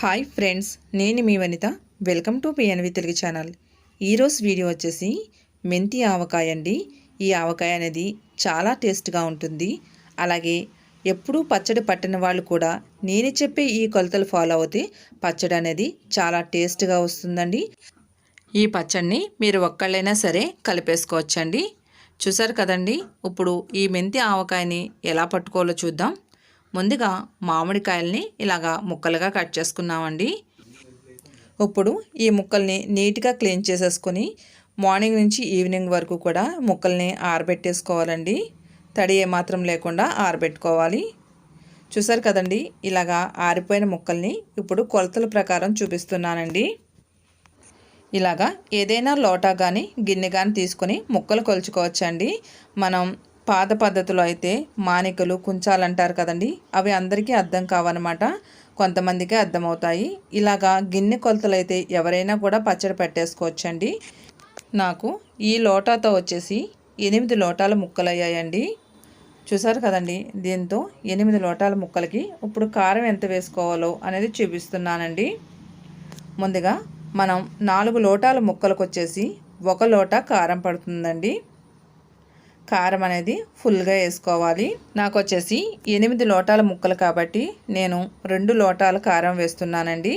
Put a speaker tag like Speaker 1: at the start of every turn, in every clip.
Speaker 1: Hi friends నేను మీ Vanitha. Welcome to PNV Telugu channel. ఈరోజు video వచ్చేసి మెంతి ఆవకాయ అండి. ఈ ఆవకాయ అనేది చాలా టేస్ట్గా ఉంటుంది. అలాగే ఎప్పుడూ పచ్చడి పట్టిన వాళ్ళు కూడా నేను చెప్పే ఈ కొలతలు ఫాలో అవుతే పచ్చడి అనేది చాలా టేస్ట్గా వస్తుందండి. ఈ పచ్చడిని మీరు ఒక్కళ్ళైనా సరే కలిపేసుకోవచ్చండి. చూసారు కదండి ఇప్పుడు ఈ మెంతి ఆవకాయని ఎలా పట్టుకోవాలో చూద్దాం. ముందుగా మామిడికాయల్ని ఇలాగా ముక్కలుగా కట్ చేసుకున్నామండి. ఇప్పుడు ఈ ముక్కల్ని నీట్గా క్లీన్ చేసేసుకొని మార్నింగ్ నుంచి ఈవినింగ్ వరకు కూడా ముక్కల్ని ఆరబెట్టేసుకోవాలండి. తడి ఏమాత్రం లేకుండా ఆరబెట్టుకోవాలి. చూసారు కదండి ఇలాగా ఆరిపోయిన ముక్కల్ని ఇప్పుడు కొలతల ప్రకారం చూపిస్తున్నానండి. ఇలాగా ఏదైనా లోటా కానీ గిన్నె కానీ తీసుకొని ముక్కలు కొలుచుకోవచ్చండి. మనం పాత పద్ధతిలో అయితే మానికలు కుంచాలు అంటారు కదండి. అవి అందరికీ అర్థం కావన్నమాట. కొంతమందికి అర్థమవుతాయి. ఇలాగా గిన్నె కొలతలు అయితే ఎవరైనా కూడా పచ్చడి పెట్టేసుకోవచ్చండి. నాకు ఈ లోటాతో వచ్చేసి ఎనిమిది లోటాల ముక్కలు అయ్యాయండి చూసారు కదండి? దీంతో ఎనిమిది లోటాల ముక్కలకి ఇప్పుడు కారం ఎంత వేసుకోవాలో అనేది చూపిస్తున్నానండి. ముందుగా మనం నాలుగు లోటాల ముక్కలకు వచ్చేసి ఒక లోట కారం పడుతుందండి. కారం అనేది ఫుల్గా వేసుకోవాలి. నాకు వచ్చేసి ఎనిమిది లోటాల ముక్కలు కాబట్టి నేను రెండు లోటాల కారం వేస్తున్నానండి.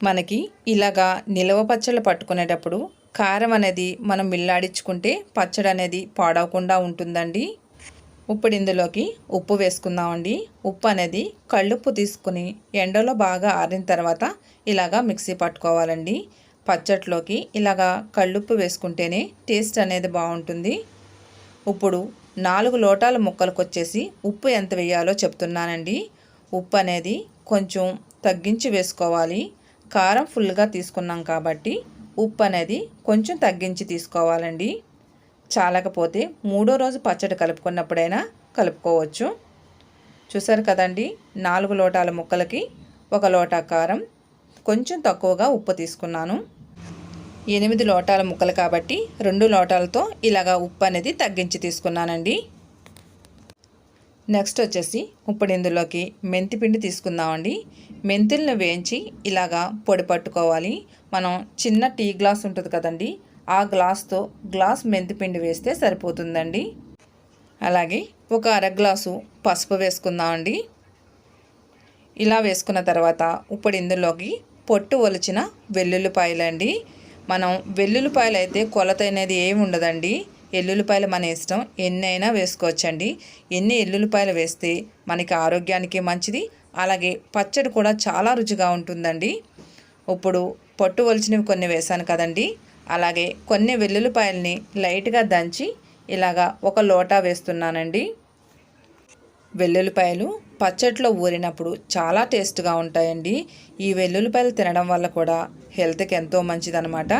Speaker 1: మనకి ఇలాగా నిలవ పచ్చళ్ళు పట్టుకునేటప్పుడు కారం అనేది మనం మిల్లాడించుకుంటే పచ్చడి అనేది పాడవకుండా ఉంటుందండి. ఇప్పుడు ఇందులోకి ఉప్పు వేసుకుందామండి. ఉప్పు అనేది కళ్ళుప్పు తీసుకుని ఎండలో బాగా ఆరిన తర్వాత ఇలాగా మిక్సీ పట్టుకోవాలండి. పచ్చట్లోకి ఇలాగా కళ్ళుప్పు వేసుకుంటేనే టేస్ట్ అనేది బాగుంటుంది. ఇప్పుడు నాలుగు లోటాల ముక్కలకొచ్చేసి ఉప్పు ఎంత వేయాలో చెప్తున్నానండి. ఉప్పు అనేది కొంచెం తగ్గించి వేసుకోవాలి. కారం ఫుల్గా తీసుకున్నాం కాబట్టి ఉప్పు అనేది కొంచెం తగ్గించి తీసుకోవాలండి. చాలకపోతే మూడో రోజు పచ్చడి కలుపుకున్నప్పుడైనా కలుపుకోవచ్చు. చూసారు కదండి నాలుగు లోటాల ముక్కలకి ఒక లోటా కారం కొంచెం తక్కువగా ఉప్పు తీసుకున్నాను. ఎనిమిది లోటాల ముక్కలు కాబట్టి రెండు లోటాలతో ఇలాగా ఉప్పు అనేది తగ్గించి తీసుకున్నానండి. నెక్స్ట్ వచ్చేసి ఇప్పుడు ఇందులోకి మెంతిపిండి తీసుకుందామండి. మెంతులను వేయించి ఇలాగా పొడి పట్టుకోవాలి. మనం చిన్న టీ గ్లాస్ ఉంటుంది కదండి ఆ గ్లాస్తో గ్లాస్ మెంతిపిండి వేస్తే సరిపోతుందండి. అలాగే ఒక అర గ్లాసు పసుపు వేసుకుందామండి. ఇలా వేసుకున్న తర్వాత ఇప్పుడు ఇందులోకి పొట్టు ఒలిచిన వెల్లుల్లిపాయలండి. మనం వెల్లుల్లిపాయలు అయితే కొలత అనేది ఏమి ఉండదండి. ఎల్లుల్లిపాయలు మన ఇష్టం. ఎన్ని అయినా వేసుకోవచ్చండి. ఎన్ని ఎల్లుల్లిపాయలు వేస్తే మనకి ఆరోగ్యానికి మంచిది. అలాగే పచ్చడి కూడా చాలా రుచిగా ఉంటుందండి. ఇప్పుడు పొట్టు వలిచినవి కొన్ని వేశాను కదండి. అలాగే కొన్ని వెల్లుల్లిపాయల్ని లైట్గా దంచి ఇలాగా ఒక లోటా వేస్తున్నానండి. వెల్లుల్లిపాయలు పచ్చట్లో ఊరినప్పుడు చాలా టేస్ట్గా ఉంటాయండి. ఈ వెల్లుల్లిపాయలు తినడం వల్ల కూడా హెల్త్కి ఎంతో మంచిదనమాట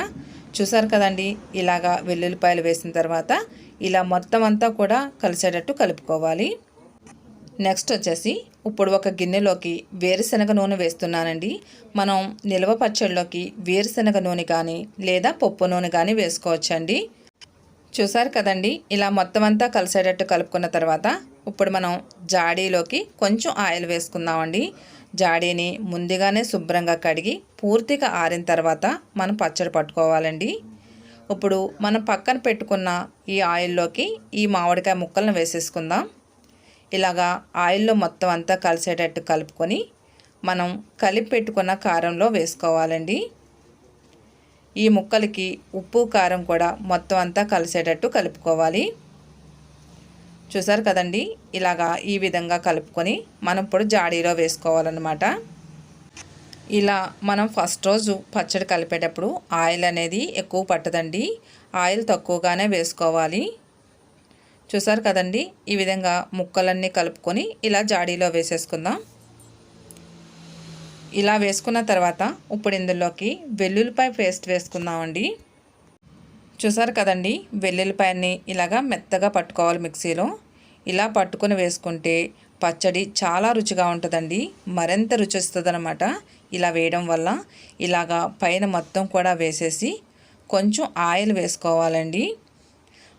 Speaker 1: చూసారు కదండి ఇలాగా వెల్లుల్లిపాయలు వేసిన తర్వాత ఇలా మొత్తం అంతా కూడా కలిసేటట్టు కలుపుకోవాలి. నెక్స్ట్ వచ్చేసి ఇప్పుడు ఒక గిన్నెలోకి వేరుశనగ నూనె వేస్తున్నానండి. మనం నిల్వ పచ్చడిలోకి వేరుశనగ నూనె కానీ లేదా పప్పు నూనె కానీ వేసుకోవచ్చండి. చూసారు కదండి ఇలా మొత్తం అంతా కలిసేటట్టు కలుపుకున్న తర్వాత ఇప్పుడు మనం జాడీలోకి కొంచెం ఆయిల్ వేసుకుందామండి. జాడీని ముందుగానే శుభ్రంగా కడిగి పూర్తిగా ఆరిన తర్వాత మనం పచ్చడి పట్టుకోవాలండి. ఇప్పుడు మనం పక్కన పెట్టుకున్న ఈ ఆయిల్లోకి ఈ మామిడికాయ ముక్కలను వేసేసుకుందాం. ఇలాగా ఆయిల్లో మొత్తం అంతా కలిసేటట్టు కలుపుకొని మనం కలిపి పెట్టుకున్న కారంలో వేసుకోవాలండి. ఈ ముక్కలకి ఉప్పు కారం కూడా మొత్తం అంతా కలిసేటట్టు కలుపుకోవాలి. చూసారు కదండి? ఇలాగా ఈ విధంగా కలుపుకొని మనం ఇప్పుడు జాడీలో వేసుకోవాలన్నమాట. ఇలా మనం ఫస్ట్ రోజు పచ్చడి కలిపేటప్పుడు ఆయిల్ అనేది ఎక్కువ పట్టదండి. ఆయిల్ తక్కువగానే వేసుకోవాలి. చూసారు కదండి? ఈ విధంగా ముక్కలన్నీ కలుపుకొని ఇలా జాడీలో వేసేసుకుందాం. ఇలా వేసుకున్న తర్వాత ఇప్పుడు ఇందులోకి వెల్లుల్లిపాయ పేస్ట్ వేసుకుందామండి. చూసారు కదండి? వెల్లుల్లిపాయని ఇలాగా మెత్తగా పట్టుకోవాలి మిక్సీలో. ఇలా పట్టుకొని వేసుకుంటే పచ్చడి చాలా రుచిగా ఉంటుందండి. మరింత రుచి వస్తుంది ఇలా వేయడం వల్ల ఇలాగా పైన మొత్తం కూడా వేసేసి కొంచెం ఆయిల్ వేసుకోవాలండి.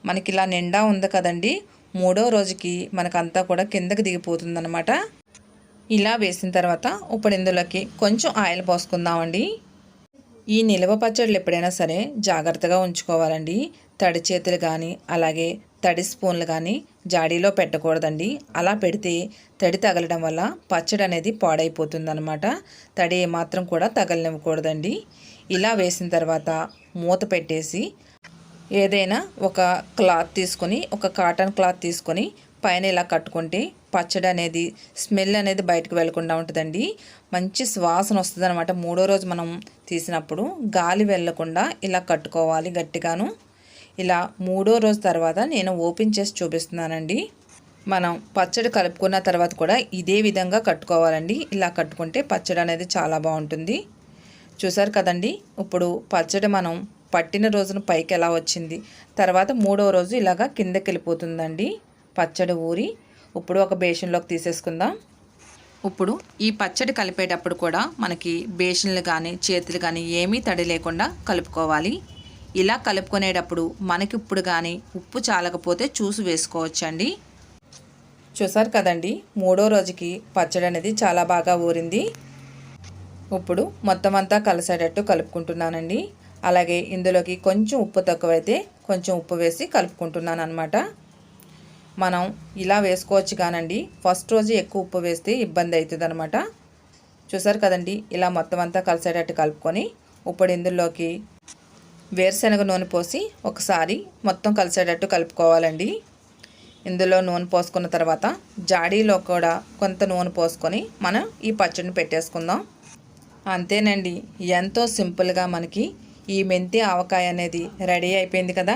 Speaker 1: మనకి ఇలా నిండా ఉంది కదండి. మూడో రోజుకి మనకంతా కూడా కిందకి దిగిపోతుందనమాట ఇలా వేసిన తర్వాత ఇప్పుడు ఇందులోకి కొంచెం ఆయిల్ పోసుకుందామండి. ఈ నిల్వ పచ్చళ్ళు ఎప్పుడైనా సరే జాగ్రత్తగా ఉంచుకోవాలండి. తడి చేతులు కానీ అలాగే తడి స్పూన్లు కానీ జాడీలో పెట్టకూడదండి. అలా పెడితే తడి తగలడం వల్ల పచ్చడి అనేది పాడైపోతుందన్నమాట. తడి ఏమాత్రం కూడా తగలనివ్వకూడదండి. ఇలా వేసిన తర్వాత మూత పెట్టేసి ఏదైనా ఒక క్లాత్ తీసుకొని ఒక కాటన్ క్లాత్ తీసుకొని పైన ఇలా కట్టుకుంటే పచ్చడి అనేది స్మెల్ అనేది బయటకు వెళ్ళకుండా ఉంటుందండి. మంచి సువాసన వస్తుంది అనమాట మూడో రోజు మనం తీసినప్పుడు గాలి వెళ్ళకుండా ఇలా కట్టుకోవాలి గట్టిగాను. ఇలా మూడో రోజు తర్వాత నేను ఓపెన్ చేసి చూపిస్తున్నానండి. మనం పచ్చడి కలుపుకున్న తర్వాత కూడా ఇదే విధంగా కట్టుకోవాలండి. ఇలా కట్టుకుంటే పచ్చడి అనేది చాలా బాగుంటుంది. చూసారు కదండి? ఇప్పుడు పచ్చడి మనం పట్టిన రోజున పైకి ఎలా వచ్చింది? తర్వాత మూడో రోజు ఇలాగా కిందకి వెళ్ళిపోతుందండి. పచ్చడి ఊరి ఇప్పుడు ఒక బేషన్లోకి తీసేసుకుందాం. ఇప్పుడు ఈ పచ్చడి కలిపేటప్పుడు కూడా మనకి బేషన్లు కానీ చేతులు కానీ ఏమీ తడి లేకుండా కలుపుకోవాలి. ఇలా కలుపుకునేటప్పుడు మనకి ఇప్పుడు కానీ ఉప్పు చాలకపోతే చూసి వేసుకోవచ్చండి. చూసారు కదండి మూడో రోజుకి పచ్చడి అనేది చాలా బాగా ఊరింది. ఇప్పుడు మొత్తం అంతా కలిసేటట్టు కలుపుకుంటున్నానండి. అలాగే ఇందులోకి కొంచెం ఉప్పు తక్కువైతే కొంచెం ఉప్పు వేసి కలుపుకుంటున్నాను అనమాట మనం ఇలా వేసుకోవచ్చు కానండి. ఫస్ట్ రోజు ఎక్కువ ఉప్పు వేస్తే ఇబ్బంది అవుతుంది అనమాట చూసారు కదండి ఇలా మొత్తం అంతా కలిసేటట్టు కలుపుకొని ఇప్పుడు ఇందులోకి వేరుశనగ నూనె పోసి ఒకసారి మొత్తం కలిసేటట్టు కలుపుకోవాలండి. ఇందులో నూనె పోసుకున్న తర్వాత జాడీలో కూడా కొంత నూనె పోసుకొని మనం ఈ పచ్చడిని పెట్టేసుకుందాం. అంతేనండి ఎంతో సింపుల్గా మనకి ఈ మెంతి ఆవకాయ అనేది రెడీ అయిపోయింది కదా.